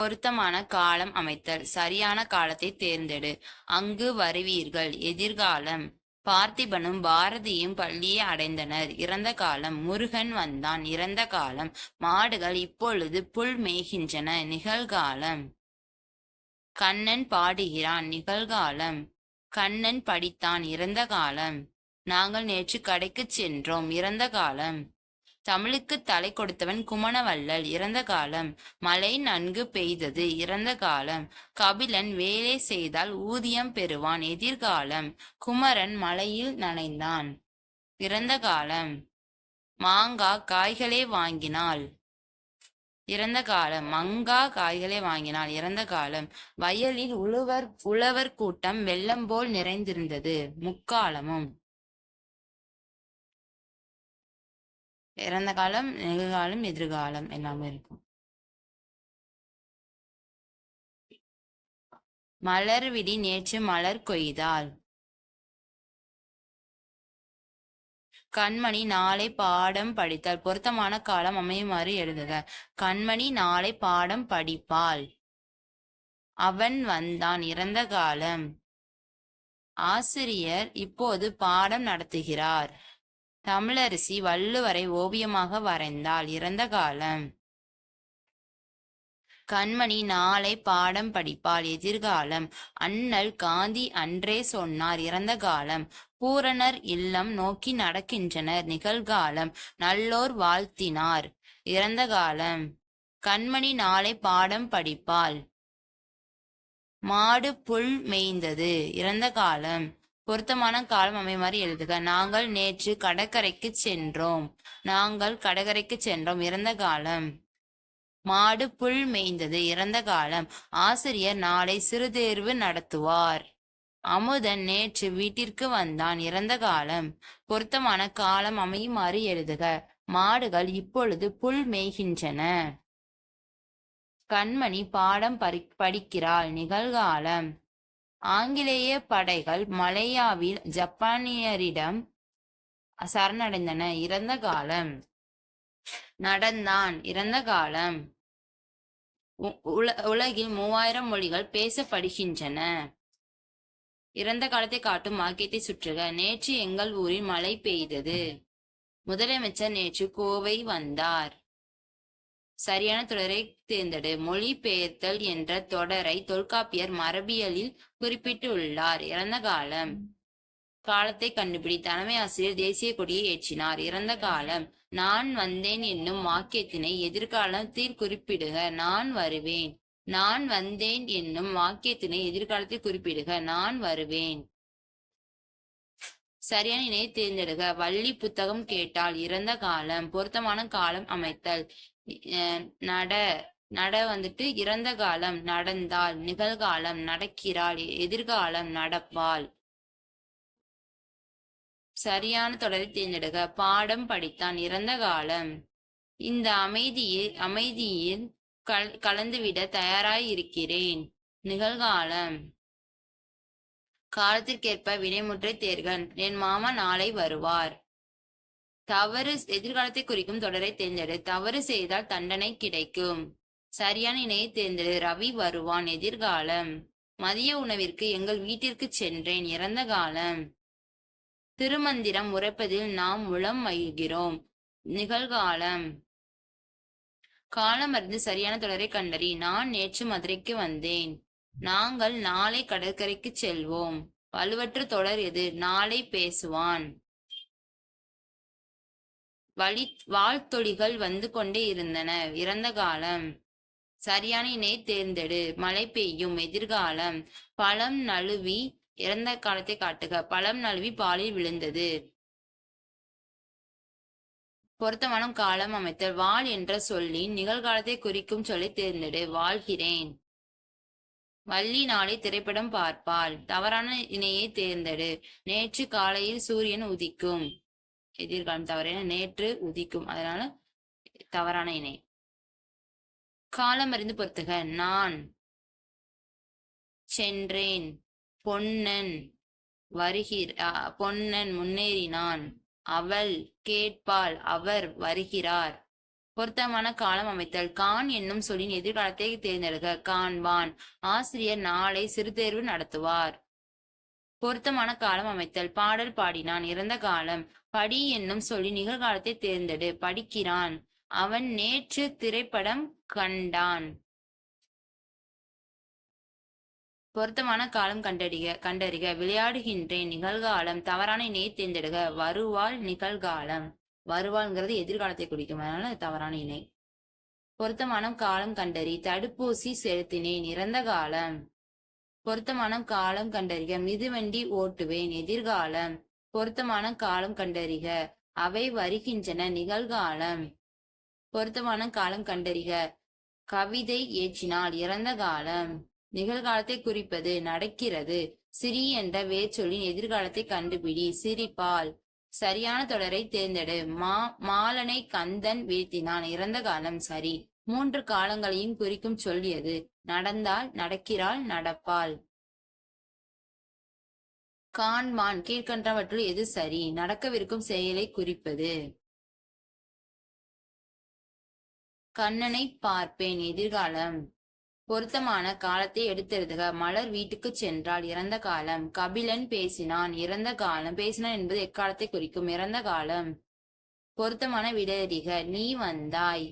பொருத்தமான காலம் அமைத்தல். சரியான காலத்தை தேர்ந்தெடு. அங்கு வருவீர்கள். எதிர்காலம். பார்த்திபனும் பாரதியும் பள்ளியை அடைந்தனர். இறந்த காலம். முருகன் வந்தான். இறந்த காலம். மாடுகள் இப்பொழுது புல் மேய்கின்றன. நிகழ்காலம். கண்ணன் பாடுகிறான். நிகழ்காலம். கண்ணன் படித்தான். இறந்த காலம். நாங்கள் நேற்று கடைக்குச் சென்றோம். இறந்த காலம். தமிழுக்கு தலை கொடுத்தவன் குமணவள்ளல் இறந்த காலம். மழை நன்கு பெய்தது. இறந்த காலம். கபிலன் வேலை செய்தால் ஊதியம் பெறுவான். எதிர்காலம். குமரன் மழையில் நனைந்தான். இறந்த காலம். மாங்கா காய்களே வாங்கினாள். இறந்த காலம். மங்கா காய்களை வாங்கினாள். இறந்த காலம். வயலில் உழவர் உழவர் கூட்டம் வெள்ளம் போல் நிறைந்திருந்தது. முக்காலமும். இறந்த காலம் நிகழ்காலம் எதிர்காலம் எல்லாமே இருக்கும். மலர்விழி நேற்று மலர் கொய்தாள் கண்மணி நாளை பாடம் படித்தால். பொருத்தமான காலம் அமையுமாறு எழுதுக. கண்மணி நாளை பாடம் படிப்பாள். அவன் வந்தான். இறந்த காலம். ஆசிரியர் இப்போது பாடம் நடத்துகிறார். தமிழரசி வள்ளுவரை ஓவியமாக வரைந்தாள் இறந்த காலம். கண்மணி நாளை பாடம் படிப்பாள் எதிர்காலம். அண்ணல் காந்தி அன்றே சொன்னார் இறந்த காலம். பூரணர் இல்லம் நோக்கி நடக்கின்றனர் நிகழ்காலம். நல்லோர் வாழ்த்தினார் இறந்த காலம். கண்மணி நாளை பாடம் படிப்பாள். மாடு புல் மேய்ந்தது இறந்த காலம். பொருத்தமான காலம் அமையுமாறு எழுதுக. நாங்கள் நேற்று கடற்கரைக்கு சென்றோம். நாங்கள் கடற்கரைக்கு சென்றோம். இறந்த காலம். மாடு புல் மேய்ந்தது. இறந்த காலம். ஆசிரியர் நாளை சிறுதேர்வு நடத்துவார். அமுதன் நேற்று வீட்டிற்கு வந்தான். இறந்த காலம். பொருத்தமான காலம் அமையுமாறு எழுதுக. மாடுகள் இப்பொழுது புல் மேய்கின்றன. கண்மணி பாடம் பரி படிக்கிறாள். நிகழ்காலம். ஆங்கிலேய படைகள் மலையாவில் ஜப்பானியரிடம் சரணடைந்தன. இறந்த காலம். நடந்தான். இறந்த காலம். உ- உல- உலகில் மூவாயிரம் மொழிகள் பேசப்படுகின்றன. இறந்த காலத்தை காட்டும் வாக்கியத்தை சுற்றுக. நேற்று எங்கள் ஊரில் மழை பெய்தது. முதலமைச்சர் நேற்று கோவை வந்தார். சரியான தொடரை தேர்ந்தெடு. மொழிபெயர்த்தல் என்ற தொடரை தொல்காப்பியர் மரபியலில் குறிப்பிட்டுள்ளார். இறந்த காலம். காலத்தை கண்டுபிடி தலைமை ஆசிரியர் தேசிய கொடியை ஏற்றினார். இறந்த காலம். நான் வந்தேன் என்னும் வாக்கியத்தினை எதிர்காலத்தில் குறிப்பிடுக நான் வருவேன். நான் வந்தேன் என்னும் வாக்கியத்தினை எதிர்காலத்தில் குறிப்பிடுக. நான் வருவேன். சரியான இணையை தேர்ந்தெடுக. வள்ளி புத்தகம் கேட்டால் இறந்த காலம் பொருத்தமான காலம் அமைத்தல். நட நட வந்துட்டு இறந்த காலம் நடந்தால் நிகழ்காலம் நடக்கிறாள் எதிர்காலம் நடப்பாள். சரியான தொடரை தேர்ந்தெடுக்க பாடம் படித்தான் இறந்த காலம். இந்த அமைதியில் அமைதியில் கல் கலந்துவிட தயாராய் இருக்கிறேன். நிகழ்காலம். காலத்திற்கேற்ப வினைமுற்றை தேர்கன் என் மாமா நாளை வருவார். தவறு எதிர்காலத்தை குறிக்கும் தொடரை தேர்ந்தெடு. தவறு செய்தால் தண்டனை கிடைக்கும். சரியான இணையை தேர்ந்தெடு. ரவி வருவான் எதிர்காலம். மதிய உணவிற்கு எங்கள் வீட்டிற்கு சென்றேன். இறந்த காலம். திருமந்திரம் உரைப்பதில் நாம் உளம் மகிழ்கிறோம். நிகழ்காலம். காலம் அறிந்து சரியான தொடரை கண்டறி. நான் நேற்று மதுரைக்கு வந்தேன். நாங்கள் நாளை கடற்கரைக்கு செல்வோம். வலுவற்ற தொடர் எது? நாளை பேசுவான். வழி வாழ்த்தொழிகள் வந்து கொண்டே இருந்தன. இறந்த காலம். சரியான இணையை தேர்ந்தெடு. மழை பெய்யும் எதிர்காலம். பழம் நழுவி இறந்த காலத்தை காட்டுக. பழம் நழுவி பாலில் விழுந்தது. பொருத்தமான காலம் அமைத்தல். வாழ் என்ற சொல்லின் நிகழ்காலத்தை குறிக்கும் சொல்லை தேர்ந்தெடு. வாழ்கிறேன். வள்ளி நாளை திரைப்படம் பார்ப்பாள். தவறான இணையை தேர்ந்தெடு. நேற்று காலையில் சூரியன் உதிக்கும். எதிர்காலம் தவறான நேற்று உதிக்கும். அதனால தவறான இணை. காலம் அறிந்து பொறுத்துக. நான் சென்றேன். பொன்னன் வருகிற பொன்னன் முன்னேறினான். அவள் கேட்பாள் அவர் வருகிறார். பொருத்தமான காலம் அமைத்தல். கான் என்னும் சொல்லின் எதிர்காலத்தை தேர்ந்தெடுக்க. காண்பான். ஆசிரியர் நாளை சிறுதேர்வு நடத்துவார். பொருத்தமான காலம் அமைத்தல். பாடல் பாடினான். இறந்த காலம். படி என்னும் சொல்லி நிகழ்காலத்தை தேர்ந்தெடு. படிக்கிறான். அவன் நேற்று திரைப்படம் கண்டான். பொருத்தமான காலம் கண்டறிக கண்டறிக. விளையாடுகின்றேன் நிகழ்காலம். தவறான இணையை தேர்ந்தெடுக. வருவாள் நிகழ்காலம். வருவாள்ங்கிறது எதிர்காலத்தை குறிக்கும். அதனால தவறான இணை. பொருத்தமான காலம் கண்டறி. தடுப்பூசி செலுத்தினேன். இறந்த காலம். பொருத்தமான காலம் கண்டறிக. மிதுவண்டி ஓட்டுவேன் எதிர்காலம். பொருத்தமான காலம் கண்டறிக. அவை வருகின்றன நிகழ்காலம். பொருத்தமான காலம் கண்டறிக. கவிதை ஏற்றினால் இறந்த காலம். நிகழ்காலத்தை குறிப்பது நடக்கிறது. சிரி என்ற வேர்ச்சொல்லின் எதிர்காலத்தை கண்டுபிடி. சிரிப்பால். சரியான தொடரை தேர்ந்தெடு. மா மாலனை கந்தன் வீழ்த்தினான். இறந்த காலம் சரி. மூன்று காலங்களையும் குறிக்கும் சொல்லியது. நடந்தால் நடக்கிறாள் நடப்பாள். கான்மான் கீழ்கன்றவற்றுள் எது சரி? நடக்கவிருக்கும் செயலை குறிப்பது. கண்ணனை பார்ப்பேன் எதிர்காலம். பொருத்தமான காலத்தை எடுத்தெழுதுக. மலர் வீட்டுக்கு சென்றால் இறந்த காலம். கபிலன் பேசினான் இறந்த காலம். பேசினான் என்பது எக்காலத்தை குறிக்கும்? இறந்த காலம். பொருத்தமான விடையறிக. நீ வந்தாய்.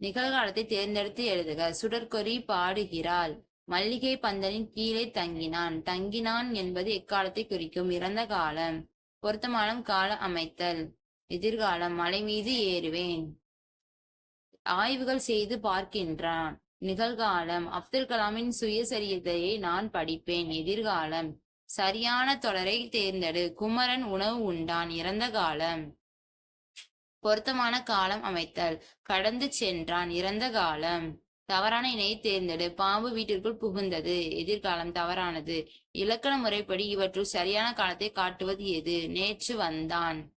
நிகழ்காலத்தை தேர்ந்தெடுத்து எழுதுக. சுடற்கொறி பாடுகிறாள். மல்லிகை பந்தலின் கீழே தங்கினான். தங்கினான் என்பது எக்காலத்தை குறிக்கும்? இறந்த காலம். பொருத்தமான கால அமைத்தல். எதிர்காலம். மலை மீது ஏறுவேன். ஆய்வுகள் செய்து பார்க்கின்றான். நிகழ்காலம். அப்துல் கலாமின் சுயசரியதையை நான் படிப்பேன். எதிர்காலம். சரியான தொடரை தேர்ந்தெடு. குமரன் உணவு உண்டான். இறந்த காலம். பொருத்தமான காலம் அமைத்தல். கடந்து சென்றான் இறந்த காலம். தவறான இணையை தேர்ந்தெடு. பாம்பு வீட்டிற்குள் புகுந்தது. எதிர்காலம் தவறானது. இலக்கண முறைப்படி இவற்றுள் சரியான காலத்தை காட்டுவது எது? நேற்று வந்தான்.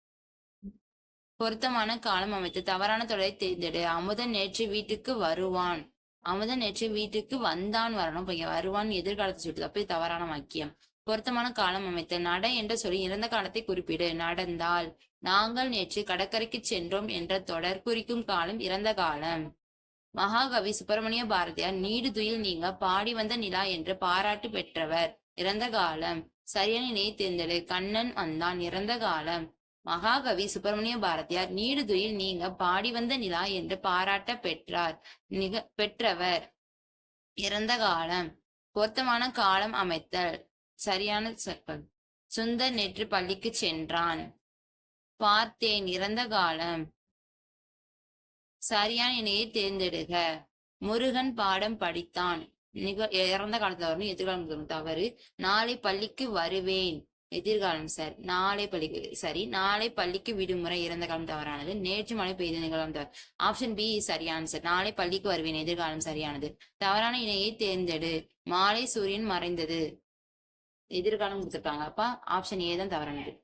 பொருத்தமான காலம் அமைத்து தவறான தொடரை தேர்ந்தெடு. அமுதன் நேற்று வீட்டுக்கு வருவான். அமுதன் நேற்று வீட்டுக்கு வந்தான். வரணும் வருவான் எதிர்காலத்தை சுட்டு தப்பி தவறான வாக்கியம். பொருத்தமான காலம் அமைத்தல் நட என்ற சொல்லி இறந்த காலத்தை குறிப்பிடு. நடந்தால் நாங்கள் நேற்று கடற்கரைக்கு சென்றோம் என்ற தொடர் குறிக்கும் காலம் இறந்த காலம். மகாகவி சுப்பிரமணிய பாரதியார் நீடுதுயில் நீங்க பாடி வந்த நிலா என்று பாராட்டு பெற்றவர் இறந்த காலம். சரியான இணையை தேர்ந்தெடு கண்ணன் வந்தான் இறந்த காலம். மகாகவி சுப்பிரமணிய பாரதியார் நீடுதுயில் நீங்க பாடி வந்த நிலா என்று பாராட்ட பெற்றார் நிக பெற்றவர் இறந்த காலம். பொருத்தமான காலம் அமைத்தல் சரியான சொற்கள் சுந்தர் நேற்று பள்ளிக்கு சென்றான். பார்த்தேன் இறந்த காலம். சரியான இணையை தேர்ந்தெடுக. முருகன் பாடம் படித்தான். நிக இறந்த காலத்துல வரணும் எதிர்காலம் தவறு. நாளை பள்ளிக்கு வருவேன். எதிர்காலம் சரி. நாளை பள்ளிக்கு சரி. நாளை பள்ளிக்கு விடுமுறை இறந்த காலம் தவறானது. நேற்று மழை பெய்த நிகழ்காலம் தவறு ஆப்ஷன் பி சரியான சார். நாளை பள்ளிக்கு வருவேன் எதிர்காலம் சரியானது. தவறான இணையை தேர்ந்தெடு. மாலை சூரியன் மறைந்தது. எதிர்காலம் கொடுத்துருக்காங்க. அப்ப ஆப்ஷன் ஏ தான் தவறானது.